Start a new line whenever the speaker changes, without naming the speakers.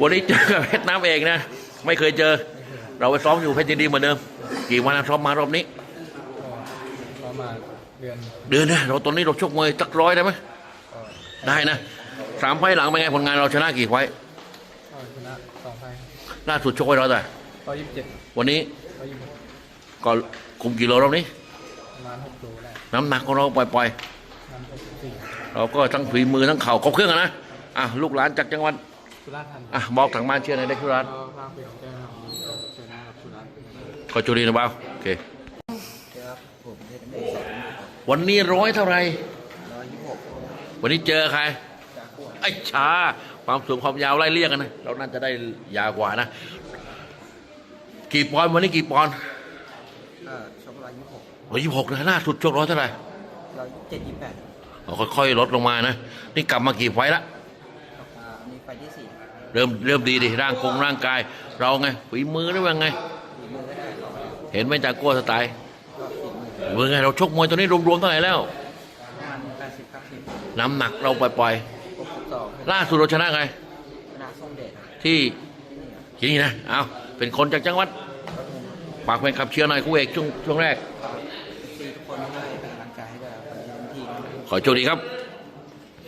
วันนี้เจอกับเพชรน้ำเอกนะ ไม่เคยเจอ เราไปซ้อมอยู่เพชรยินดีเหมือนเดิม กี่วันนะซ้อมมารอบนี้
ก็ประมาณเดือน
เดือนนะ เราตอนนี้เราชกมวยสักร้อยได้ไหม
ก็
ได้นะสามไฟล์หลังเป็นไงผลงานเราชนะกี่ไฟล์
ก็ชนะสองไฟล์
ล่าสุดชกไว้เราแต่
ก็ยี่สิบเจ็ด
วันนี้
ก็ยี่สิบหก
ก็คุมกิโลรอบนี้
ประมาณหกโลได้
น้ำหนักของเราปล่อย
น้ำหกสิบสี่
ๆเราก็ทั้งฝีมือทั้งเข่าครบเครื่องอะนะอะลูกหลานจากจังหวัด
สุราษฎร์ธานี
อะบอกทางบ้านเชื่อในอยได้ทุรัต
ก็ภาคเป็นของแก้วครับชนะกับสุราษฎร์
ขอจุรีนะบ้าวโอเค
ครับผมเพชรเอกสาร
วันนี้ร้อยเท่าไหร
ร้อยยี่สิบหก
วันนี้เจอใคร
จากขวด
ไอ้ช้าความสูงความยาวไล่เรียกกันนะ เราน่าจะได้ยาวกว่านะ กี่ปอนด์วันนี้กี่ปอนด์
ก็ชกร้อยยี่สิบหก
ร้อยยี่สิบหกนะล่าสุดชกร้อยเท่าไหร่
ร้อยเจ็ดยี่สิบแปด
เราค่อยๆลดลงมานะ นี่กลับมากี่ไฟล์ละ
อ่าอันนี้ไฟที่สี่
เริ่มเริ่มดีดิร่างคงร่างกาย เราไงฝีมือหรือว่าไง
ฝีมือก็ได้ก็
เห็นไหมจากกัวสไตล์
ฝีมือ
มือไงเราชกมวยตัวนี้รวมๆเท่าไหร่แล้ว
ประมาณแปดสิบเก้าสิบ
น้ำหนักเราปล่อย
หกสิบสอง
ๆล่าสุดเราชนะไง
ชนะทรงเดช
ที่ที่นี่นะเอาเป็นคนจากจังหวัดฝากแฟนคลับเชียร์หน่อยคู่เอกช่วงช่วงแรก
สี่ทุกคนช่วยเป็นกำลังใจให้ด้วยครับวันนี้เต็มที่ครับ
ขอโชคดีครับ